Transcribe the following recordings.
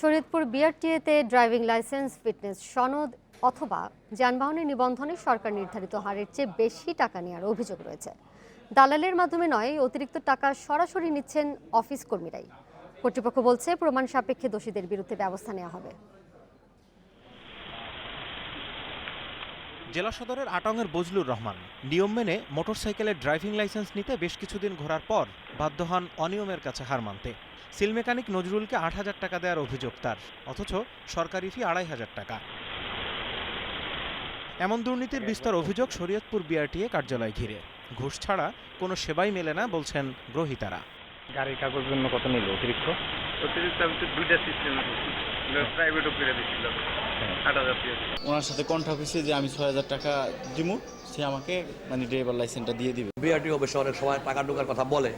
শরীয়তপুর বিআরটিএতে driving licence, fitness সনদ অথবা যানবাহনের নিবন্ধনে সরকার নির্ধারিত হারের চেয়ে বেশি টাকা নেওয়ার অভিযোগ রয়েছে। দালালের মাধ্যমে নয়, অতিরিক্ত টাকা সরাসরি নিচ্ছেন অফিস কর্মীরাই। কর্তৃপক্ষ বলছে, প্রমাণ সাপেক্ষে দোষীদের বিরুদ্ধে ব্যবস্থা নেওয়া হবে। জেলা সদরের আটংয়ের বজলুর রহমান। নিয়ম মেনে মোটরসাইকেলের ড্রাইভিং লাইসেন্স নিতে বেশ কিছুদিন ঘোরার পর বাধ্য হন অনিয়মের কাছে হার মানতে। সিল মেকানিক নজরুলকে আট হাজার টাকা দেওয়ার অভিযোগ তার, অথচ সরকারি ফি আড়াই হাজার টাকা। এমন দুর্নীতির বিস্তর অভিযোগ শরীয়তপুর বিআরটিএ কার্যালয় ঘিরে। ঘুষ ছাড়া কোনো সেবাই মেলে না বলছেন গ্রহীতারা। গাড়ির কাগজের জন্য কত নিল? অতিরিক্ত? অতিরিক্ত আমি দুইটা সিস্টেম প্রাইভেটও করে দিচ্ছিল আট হাজার ওনার সাথে কন্ট্রাক্ট হয়েছে যে আমি ছয় হাজার টাকা দিব সে আমাকে মানে ড্রাইভার লাইসেন্সটা দিয়ে দিবে। বিআরটি অফিসে অনেক সময় টাকা ঢোকার কথা বলে।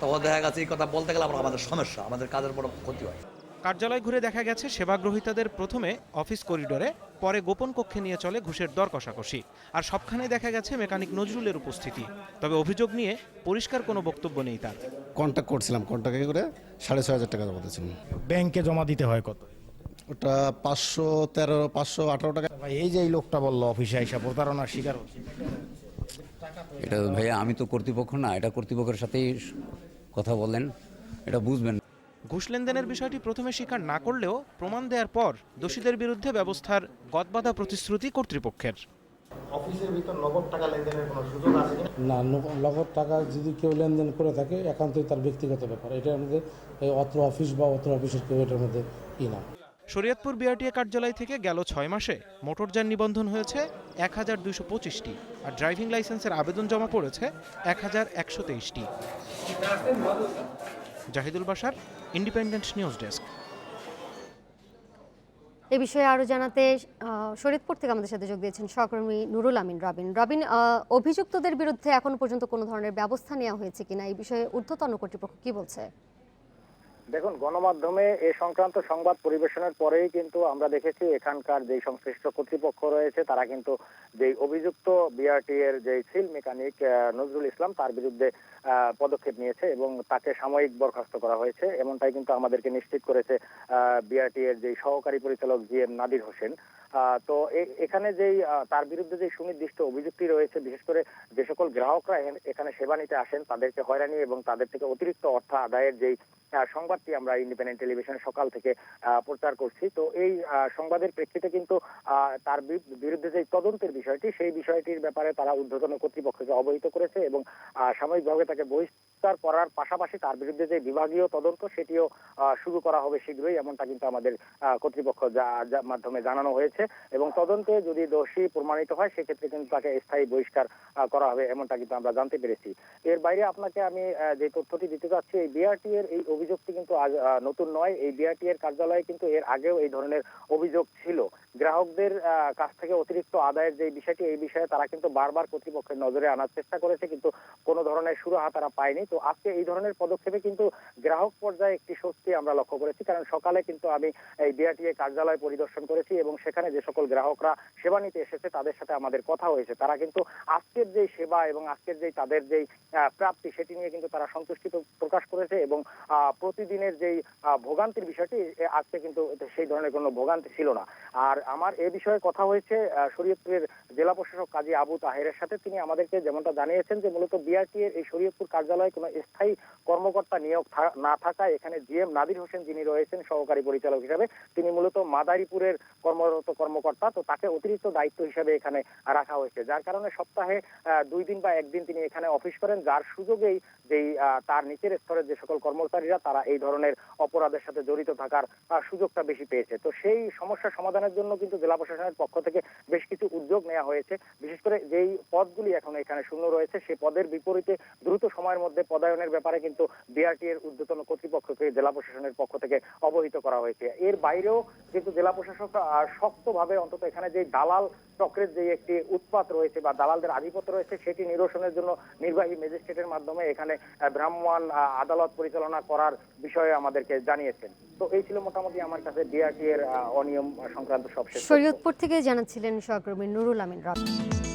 তখন দেখা গেছে এই কথা বলতে গেলে আমার আমাদের সমস্যা আমাদের কাজের বড় ক্ষতি হয় কার্যালয় ঘুরে দেখা গেছে সেবা গ্রহীতাদের প্রথমে অফিস করিডোরে পরে গোপন কক্ষে নিয়ে চলে ঘুষের দর কষাকষি। আর সবখানেই দেখা গেছে মেকানিক নজরুলের উপস্থিতি। তবে অভিযোগ নিয়ে পরিষ্কার কোনো বক্তব্য নেই তার। কন্ট্যাক্ট করছিলাম। কন্ট্যাক্টে করে? সাড়ে ছয় হাজার টাকা জমা দিয়েছিলাম। ব্যাংকে জমা দিতে হয় কত? ওটা পাঁচশো তেরো পাঁচশো আঠারো টাকা। ভাই এই যে এই লোকটা বলল অফিসে আইসা প্রতারণার শিকার হচ্ছে। এটা ভাইয়া আমি তো কর্তৃপক্ষ না এটা কর্তৃপক্ষের সাথেই কথা বলেন এটা বুঝবেন। ঘুষ লেনদেনের বিষয়টি প্রথমে স্বীকার না করলেও প্রমাণ দেওয়ার পর দোষীদের বিরুদ্ধে ব্যবস্থার গদবাধা প্রতিশ্রুতি কর্তৃপক্ষের। না ন- নগদ টাকা যদি কেউ লেনদেন করে থাকে একান্তই তার ব্যক্তিগত ব্যাপার। এটার মধ্যে এই অত্র অফিস বা অত্র অফিসের কেউ এটার মধ্যে ই না। শরীয়তপুর বিআরটিএ কার্যালয় থেকে গেল ছয় মাসে মোটরযান নিবন্ধন হয়েছে এক হাজার দুইশো পঁচিশটি আর ড্রাইভিং লাইসেন্সের আবেদন জমা পড়েছে এক হাজার একশো তেইশটি। জাহিদুল বাসার ইন্ডিপেন্ডেন্ট নিউজ ডেস্ক। এ বিষয়ে আরও জানাতে আহ, শরীয়তপুর থেকে আমাদের সাথে যোগ দিয়েছেন সহকর্মী নুরুল আমিন রবিন। রবিন অভিযুক্তদের বিরুদ্ধে এখন পর্যন্ত কোনো ধরনের ব্যবস্থা নেওয়া হয়েছে কিনা? এই বিষয়ে ঊর্ধ্বতন কর্তৃপক্ষ কি বলছে? দেখুন, গণমাধ্যমে এ সংক্রান্ত সংবাদ পরিবেশনের পরেই কিন্তু আমরা দেখেছি এখানকার যে সংশ্লিষ্ট কর্তৃপক্ষ রয়েছে, তারা কিন্তু যে অভিযুক্ত বিআরটি এর যে সিল মেকানিক নজরুল ইসলাম, তার বিরুদ্ধে পদক্ষেপ নিয়েছে এবং তাকে সাময়িক বরখাস্ত করা হয়েছে। এমনটাই কিন্তু আমাদেরকে নিশ্চিত করেছে বিআরটি এর যে সহকারী পরিচালক জি এম নাদির হোসেন। তো এখানে যেই তার বিরুদ্ধে যে সুনির্দিষ্ট অভিযুক্তি রয়েছে, বিশেষ করে যে সকল গ্রাহকরা এখানে- সেবা নিতে আসেন, তাদেরকে হয়রানি এবং তাদের থেকে অতিরিক্ত অর্থ আদায়ের যেই সংবাদটি আমরা ইন্ডিপেন্ডেন্ট টেলিভিশন সকাল থেকে প্রচার করছি। তো এই সংবাদের প্রেক্ষিতে কিন্তু তার বিরুদ্ধে যে তদন্তের বিষয়টি, সেই বিষয়টির ব্যাপারে তারা ঊর্ধ্বতন কর্তৃপক্ষকে অবহিত করেছে এবং সাময়িকভাবে তাকে বহিষ্কার করার পাশাপাশি তার বিরুদ্ধে যে বিভাগীয় তদন্ত, সেটিও শুরু করা হবে শীঘ্রই, এমনটা কিন্তু আমাদের কর্তৃপক্ষ মাধ্যমে জানানো হয়েছে। এবং তদন্তে যদি দোষী প্রমাণিত হয়, সেক্ষেত্রে কিন্তু তাকে স্থায়ী বহিষ্কার করা হবে, এমনটা কিন্তু আমরা জানতে পেরেছি। এর বাইরে আপনাকে আমি যে তথ্যটি দিতে চাচ্ছি, এই বিআরটি এর এই অভিযোগটি কিন্তু আজ নতুন নয়। এই বিআরটি এর কার্যালয়ে কিন্তু এর আগেও এই ধরনের অভিযোগ ছিল। গ্রাহকদের কাছ থেকে অতিরিক্ত আদায়ের যে বিষয়টি, এই বিষয়ে তারা কিন্তু বারবার কর্তৃপক্ষের নজরে আনার চেষ্টা করেছে, কিন্তু কোনো ধরনের সুরাহা তারা পায়নি। তো আজকে এই ধরনের পদক্ষেপে কিন্তু গ্রাহক পর্যায়ে একটি স্বস্তি আমরা লক্ষ্য করেছি, কারণ সকালে কিন্তু আমি এই বিআরটিএ কার্যালয় পরিদর্শন করেছি এবং সেখানে যে সকল গ্রাহকরা সেবা নিতে এসেছে, তাদের সাথে আমাদের কথা হয়েছে। তারা কিন্তু আজকের যে সেবা এবং আজকের যে তাদের যেই প্রাপ্তি, সেটি নিয়ে কিন্তু তারা সন্তুষ্টি প্রকাশ করেছে এবং প্রতিদিনের যেই ভোগান্তির বিষয়টি আজকে কিন্তু সেই ধরনের কোনো ভোগান্তি ছিল না। আর আমার এ বিষয়ে কথা হয়েছে শরীয়তপুরের জেলা প্রশাসক কাজী আবু তাহেরের সাথে। তিনি আমাদেরকে যেমনটা জানিয়েছেন যে মূলত বিআরটি এর এই শরীয়তপুর কার্যালয়ে কোনো স্থায়ী কর্মকর্তা নিয়োগ না থাকায় এখানে জিএম নাদির হোসেন যিনি রয়েছেন সহকারী পরিচালক হিসাবে, তিনি মূলত মাদারীপুরের কর্মরত কর্মকর্তা। তো তাকে অতিরিক্ত দায়িত্ব হিসাবে এখানে রাখা হয়েছে। যার কারণে সপ্তাহে দুই দিন বা একদিন তিনি এখানে অফিস করেন। যার সুযোগেই যেই তার নিচের স্তরের যে সকল কর্মচারীরা, তারা এই ধরনের অপরাধের সাথে জড়িত থাকার সুযোগটা বেশি পেয়েছে। তো সেই সমস্যা সমাধানের জন্য কিন্তু জেলা প্রশাসনের পক্ষ থেকে বেশ কিছু উদ্যোগ নেওয়া হয়েছে। বিশেষ করে যেই পদগুলি এখন এখানে শূন্য রয়েছে সেই পদের বিপরীতে দ্রুত সময়ের মধ্যে পদায়নের ব্যাপারে কিন্তু বিআরটি এর কর্তৃপক্ষকে জেলা প্রশাসনের পক্ষ থেকে অবহিত করা হয়েছে। এর বাইরেও কিন্তু জেলা প্রশাসক শক্তভাবে অন্তত এখানে যে দালাল চক্রের যে একটি উৎপাত রয়েছে বা দালালদের আধিপত্য রয়েছে সেটি নিরসনের জন্য নির্বাহী ম্যাজিস্ট্রেটের মাধ্যমে এখানে আহ, আদালত পরিচালনা করার বিষয়ে আমাদেরকে জানিয়েছেন। তো এই ছিল মোটামুটি আমার কাছে বিআরটি এর অনিয়ম সংক্রান্ত সবশেষ। শরীয়তপুর থেকে জানাচ্ছিলেন সহকর্মী নুরুল আমিন রবিন